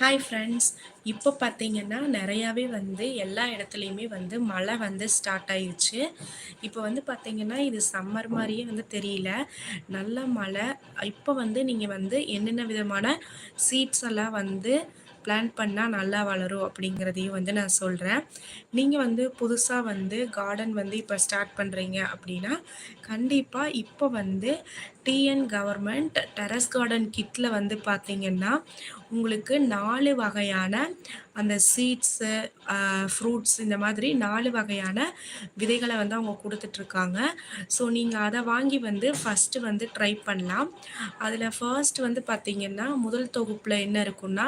Hi friends இப்போ பார்த்தீங்கன்னா நிறையாவே வந்து எல்லா இடத்துலையுமே வந்து மழை வந்து ஸ்டார்ட் ஆயிடுச்சு இப்போ வந்து பார்த்தீங்கன்னா இது சம்மர் மாதிரியே வந்து தெரியல. நல்ல மழை. இப்போ வந்து நீங்கள் வந்து என்னென்ன விதமான சீட்ஸ் எல்லாம் வந்து பிளான் பண்ணால் நல்லா வளரும் அப்படிங்கிறதையும் வந்து நான் சொல்கிறேன் நீங்கள் வந்து புதுசாக வந்து கார்டன் வந்து இப்போ ஸ்டார்ட் பண்ணுறீங்க அப்படின்னா கண்டிப்பாக இப்போ வந்து டிஎன் கவர்மெண்ட் டெரஸ் கார்டன் கிட்டில் வந்து பார்த்திங்கன்னா உங்களுக்கு நாலு வகையான அந்த சீட்ஸு ஃப்ரூட்ஸ் இந்த மாதிரி நாலு வகையான விதைகளை வந்து அவங்க கொடுத்துட்ருக்காங்க. ஸோ நீங்கள் அதை வாங்கி வந்து ஃபஸ்ட்டு வந்து ட்ரை பண்ணலாம். அதில் ஃபர்ஸ்ட் வந்து பார்த்திங்கன்னா முதல் தொகுப்பில் என்ன இருக்குன்னா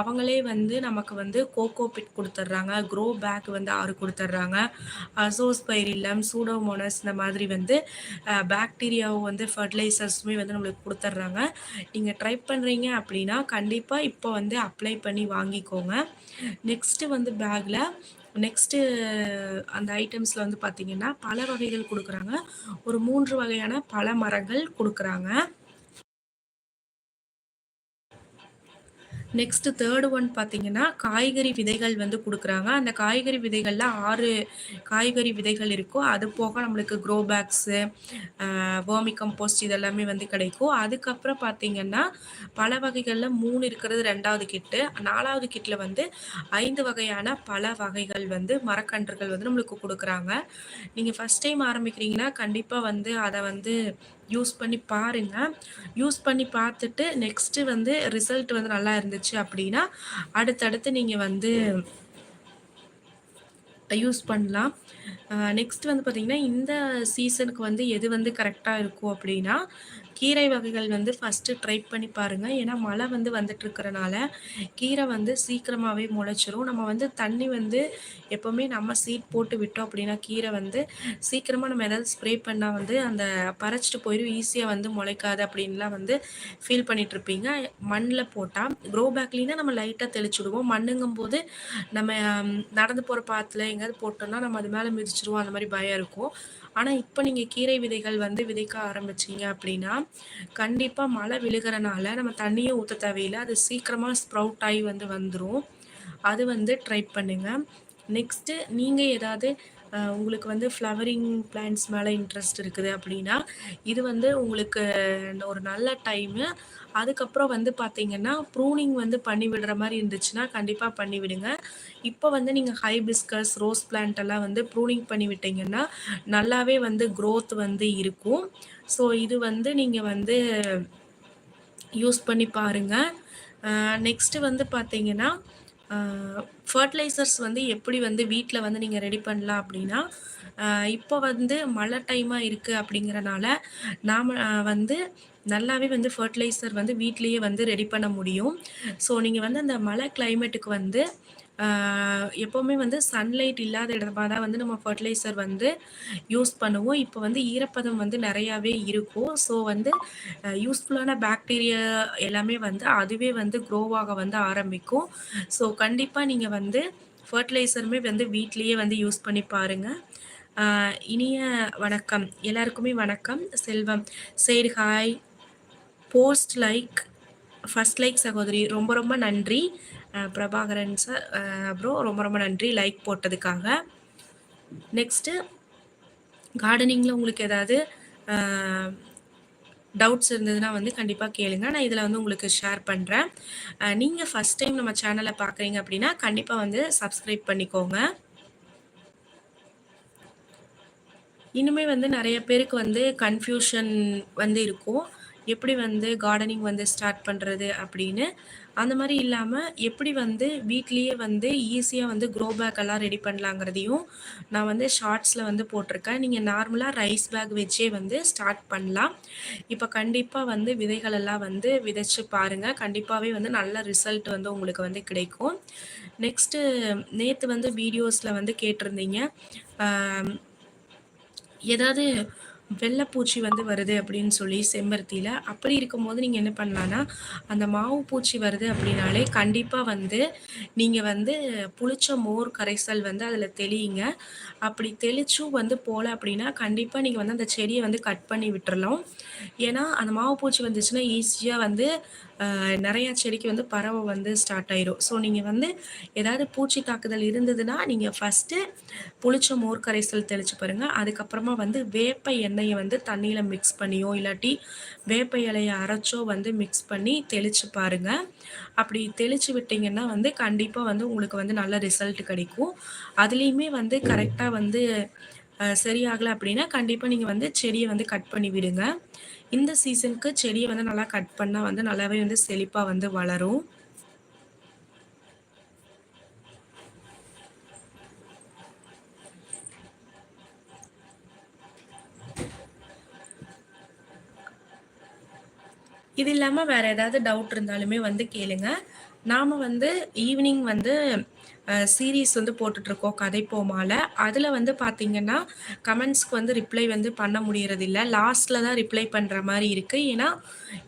அவங்களே வந்து நமக்கு வந்து கோகோ பிட் கொடுத்துட்றாங்க. க்ரோ பேக் வந்து ஆறு கொடுத்துட்றாங்க. அசோஸ்பைரில்லம் சூடோமோனஸ் இந்த மாதிரி வந்து பேக்டீரியாவை வந்து ஃபர்டிலைசர்ஸுமே வந்து நம்மளுக்கு கொடுத்துட்றாங்க நீங்கள் ட்ரை பண்ணுறீங்க அப்படின்னா கண்டிப்பாக இப்போ வந்து அப்ளை பண்ணி வாங்கிக்கோங்க. நெக்ஸ்ட்டு வந்து பேக்கில் நெக்ஸ்ட்டு அந்த ஐட்டம்ஸில் வந்து பார்த்திங்கன்னா பல வகைகள் கொடுக்குறாங்க. ஒரு மூன்று வகையான பல மரங்கள் கொடுக்குறாங்க. நெக்ஸ்ட்டு தேர்டு ஒன் பார்த்தீங்கன்னா காய்கறி விதைகள் வந்து கொடுக்குறாங்க. அந்த காய்கறி விதைகளில் ஆறு காய்கறி விதைகள் இருக்கும் அது போக நம்மளுக்கு க்ரோ பேக்ஸு வேர்மி கம்போஸ்ட் இதெல்லாமே வந்து கிடைக்கும். அதுக்கப்புறம் பார்த்தீங்கன்னா பல வகைகளில் மூணு இருக்கிறது ரெண்டாவது கிட்டு நாலாவது கிட்டில் வந்து ஐந்து வகையான பல வகைகள் வந்து மரக்கன்றுகள் வந்து நம்மளுக்கு கொடுக்குறாங்க. நீங்கள் ஃபஸ்ட் டைம் ஆரம்பிக்கிறீங்கன்னா கண்டிப்பாக வந்து அதை வந்து யூஸ் பண்ணி பாருங்கள் யூஸ் பண்ணி பார்த்துட்டு நெக்ஸ்ட்டு வந்து ரிசல்ட் வந்து நல்லா இருந்துச்சு அப்படின்னா அடுத்தடுத்து நீங்கள் வந்து யூஸ் பண்ணலாம். நெக்ஸ்ட் வந்து பார்த்திங்கன்னா இந்த சீசனுக்கு வந்து எது வந்து கரெக்டாக இருக்கும் அப்படின்னா கீரை வகைகள் வந்து ஃபஸ்ட்டு ட்ரை பண்ணி பாருங்கள் ஏன்னா மழை வந்து வந்துட்டுருக்கிறனால கீரை வந்து சீக்கிரமாகவே முளைச்சிரும். நம்ம வந்து தண்ணி வந்து எப்போவுமே நம்ம சீட் போட்டு விட்டோம் அப்படின்னா கீரை வந்து சீக்கிரமாக நம்ம ஏதாவது ஸ்ப்ரே பண்ணால் வந்து அந்த பறைச்சிட்டு போயிடும் ஈஸியாக வந்து முளைக்காது அப்படின்லாம் வந்து ஃபீல் பண்ணிகிட்ருப்பீங்க மண்ணில் போட்டால் க்ரோ பேக்லினா நம்ம லைட்டாக தெளிச்சுடுவோம். மண்ணுங்கும் போது நம்ம நடந்து போகிற பாத்தில் எங்கேயாவது போட்டோம்னா நம்ம அது மேலே மிதிச்சிருவோம். அந்த மாதிரி பயம் இருக்கும். ஆனால் இப்போ நீங்கள் கீரை விதைகள் வந்து விதைக்க ஆரம்பிச்சிங்க அப்படின்னா கண்டிப்பாக மழை விழுகிறனால நம்ம தண்ணியை ஊற்ற தேவையில்லை. அது சீக்கிரமாக ஸ்ப்ரவுட் ஆகி வந்து வந்துடும் அது வந்து ட்ரை பண்ணுங்கள் நெக்ஸ்ட்டு நீங்கள் ஏதாவது உங்களுக்கு வந்து ஃப்ளவரிங் பிளான்ட்ஸ் மேலே இன்ட்ரெஸ்ட் இருக்குது அப்படின்னா இது வந்து உங்களுக்கு ஒரு நல்ல டைமு அதுக்கப்புறம் வந்து பார்த்தீங்கன்னா ப்ரூனிங் வந்து பண்ணி விடுற மாதிரி இருந்துச்சுன்னா கண்டிப்பாக பண்ணி விடுங்க. இப்போ வந்து நீங்கள் ஹைபிஸ்கஸ் ரோஸ் பிளான்ட் எல்லாம் வந்து ப்ரூனிங் பண்ணி விட்டீங்கன்னா நல்லாவே வந்து க்ரோத் வந்து இருக்கும். ஸோ இது வந்து நீங்கள் வந்து யூஸ் பண்ணி பாருங்கள் நெக்ஸ்ட்டு வந்து பார்த்தீங்கன்னா ஃபர்டிலைசர்ஸ் வந்து எப்படி வந்து வீட்டில் வந்து நீங்கள் ரெடி பண்ணலாம் அப்படின்னா இப்போ வந்து மழை டைமாக இருக்குது அப்படிங்கிறனால நாம் வந்து நல்லாவே வந்து ஃபர்டிலைசர் வந்து வீட்லேயே வந்து ரெடி பண்ண முடியும். ஸோ நீங்கள் வந்து அந்த மழை கிளைமேட்டுக்கு வந்து எப்போவுமே வந்து சன்லைட் இல்லாத இடமா தான் வந்து நம்ம ஃபர்டிலைசர் வந்து யூஸ் பண்ணுவோம். இப்போ வந்து ஈரப்பதம் வந்து நிறையாவே இருக்கும். ஸோ வந்து யூஸ்ஃபுல்லான பாக்டீரியா எல்லாமே வந்து அதுவே வந்து க்ரோவாக வந்து ஆரம்பிக்கும். ஸோ கண்டிப்பாக நீங்கள் வந்து ஃபர்டிலைசருமே வந்து வீட்லேயே வந்து யூஸ் பண்ணி பாருங்கள் இனிய வணக்கம். எல்லாருக்குமே வணக்கம். Selvam side hi post like first like சகோதரி ரொம்ப ரொம்ப நன்றி. பிரபாகரன் சார் அப்புறம் ரொம்ப ரொம்ப நன்றி லைக் போட்டதுக்காக. நெக்ஸ்ட்டு கார்டனிங்கில் உங்களுக்கு ஏதாவது டவுட்ஸ் இருந்ததுன்னா வந்து கண்டிப்பாக கேளுங்க. நான் இதில் வந்து உங்களுக்கு ஷேர் பண்ணுறேன் நீங்கள் ஃபஸ்ட் டைம் நம்ம சேனலை பார்க்குறீங்க அப்படின்னா கண்டிப்பாக வந்து சப்ஸ்கிரைப் பண்ணிக்கோங்க. இன்னுமே வந்து நிறைய பேருக்கு வந்து கன்ஃபியூஷன் வந்து இருக்கும். எப்படி வந்து கார்டனிங் வந்து ஸ்டார்ட் பண்ணுறது அப்படின்னு அந்த மாதிரி இல்லாமல் எப்படி வந்து வீட்லேயே வந்து ஈஸியாக வந்து க்ரோ பேக் எல்லாம் ரெடி பண்ணலாங்கிறதையும் நான் வந்து ஷார்ட்ஸில் வந்து போட்டிருக்கேன். நீங்கள் நார்மலாக ரைஸ் பேக் வச்சே வந்து ஸ்டார்ட் பண்ணலாம். இப்போ கண்டிப்பாக வந்து விதைகளெல்லாம் வந்து விதைச்சு பாருங்கள் கண்டிப்பாகவே வந்து நல்ல ரிசல்ட் வந்து உங்களுக்கு வந்து கிடைக்கும். நெக்ஸ்ட்டு நேற்று வந்து வீடியோஸில் வந்து கேட்டிருந்தீங்க. ஏதாவது வெள்ளைப்பூச்சி வந்து வருது அப்படின்னு சொல்லி செம்பருத்தியில். அப்படி இருக்கும்போது நீங்கள் என்ன பண்ணலான்னா அந்த மாவு பூச்சி வருது அப்படின்னாலே கண்டிப்பாக வந்து நீங்கள் வந்து புளிச்ச மோர் கரைசல் வந்து அதில் தெளியுங்க. அப்படி தெளிச்சும் வந்து போகல அப்படின்னா கண்டிப்பாக நீங்கள் வந்து அந்த செடியை வந்து கட் பண்ணி விட்டுறலாம். ஏன்னா அந்த மாவு பூச்சி வந்துச்சுன்னா ஈஸியாக வந்து நிறையா செடிக்கு வந்து பறவை வந்து ஸ்டார்ட் ஆயிரும். ஸோ நீங்கள் வந்து ஏதாவது பூச்சி தாக்குதல் இருந்ததுன்னா நீங்கள் ஃபஸ்ட்டு புளிச்ச மோர் கரைசல் தெளிச்சு பாருங்கள் அதுக்கப்புறமா வந்து வேப்ப எண்ணெயை வந்து தண்ணியில் மிக்ஸ் பண்ணியோ இல்லாட்டி வேப்ப இலையை அரைச்சோ வந்து மிக்ஸ் பண்ணி தெளித்து பாருங்கள் அப்படி தெளித்து விட்டிங்கன்னா வந்து கண்டிப்பாக வந்து உங்களுக்கு வந்து நல்ல ரிசல்ட் கிடைக்கும். அதுலேயுமே வந்து கரெக்டாக வந்து சரியாகலை அப்படின்னா கண்டிப்பாக நீங்கள் வந்து செடியை வந்து கட் பண்ணி விடுங்க. இந்த சீசனுக்கு செடியை வந்து நல்லா கட் பண்ணால் வந்து நல்லாவே வந்து செழிப்பாக வந்து வளரும். இது இல்லாமல் வேறு ஏதாவது டவுட் இருந்தாலுமே வந்து கேளுங்க. நாம் வந்து ஈவினிங் வந்து சீரீஸ் வந்து போட்டுட்ருக்கோம் கதை போமால. அதில் வந்து பார்த்திங்கன்னா கமெண்ட்ஸ்க்கு வந்து ரிப்ளை வந்து பண்ண முடியறதில்ல. லாஸ்ட்டில் தான் ரிப்ளை பண்ணுற மாதிரி இருக்குது ஏன்னா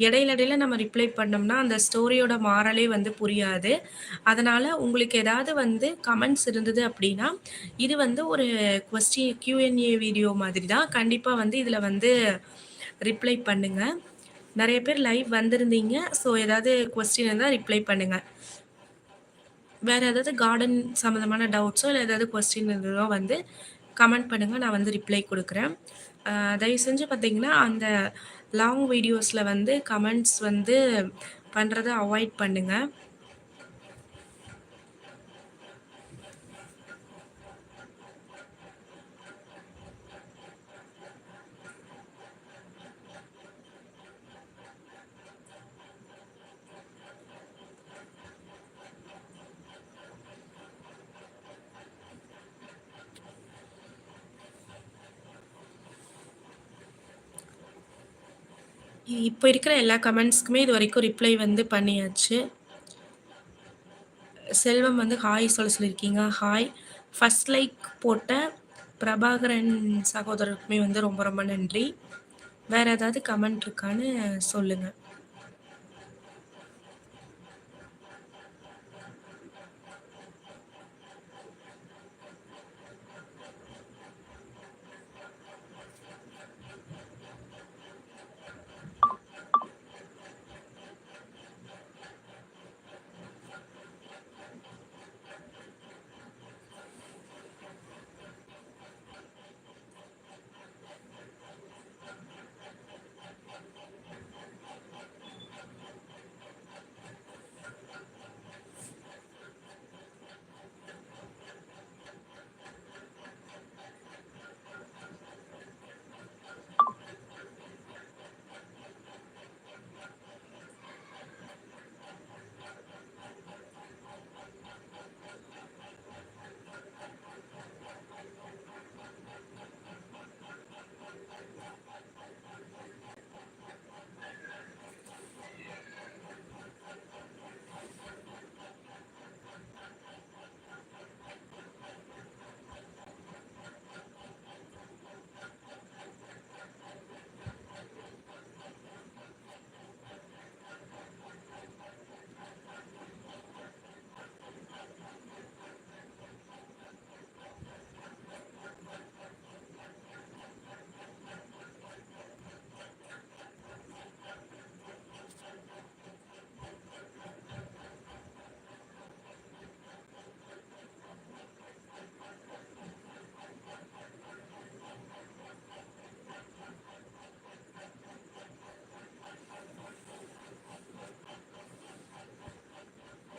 இடையில இடையில நம்ம ரிப்ளை பண்ணோம்னா அந்த ஸ்டோரியோட மாறலே வந்து புரியாது. அதனால் உங்களுக்கு ஏதாவது வந்து கமெண்ட்ஸ் இருந்தது அப்படின்னா இது வந்து ஒரு கொஸ்டின் கியூஎன்ஏ வீடியோ மாதிரி தான். கண்டிப்பாக வந்து இதில் வந்து ரிப்ளை பண்ணுங்கள் நிறைய பேர் லைவ் வந்திருந்தீங்க. ஸோ ஏதாவது கொஸ்டின் இருந்தால் ரிப்ளை பண்ணுங்கள் வேறு ஏதாவது கார்டன் சம்மந்தமான டவுட்ஸோ இல்லை ஏதாவது கொஸ்டின் இருந்ததோ வந்து கமெண்ட் பண்ணுங்கள் நான் வந்து ரிப்ளை கொடுக்குறேன். தயவு செஞ்சு பார்த்தீங்கன்னா அந்த லாங் வீடியோஸில் வந்து கமெண்ட்ஸ் வந்து பண்ணுறதை அவாய்ட் பண்ணுங்கள் இப்போ இருக்கிற எல்லா கமெண்ட்ஸ்க்குமே இது வரைக்கும் ரிப்ளை வந்து பண்ணியாச்சு. செல்வம் வந்து ஹாய் சொல்ல சொல்லியிருக்கீங்க. ஹாய். ஃபஸ்ட் லைக் போட்ட பிரபாகரன் சகோதரருக்குமே வந்து ரொம்ப ரொம்ப நன்றி. வேறு ஏதாவது கமெண்ட் இருக்கான்னு சொல்லுங்கள்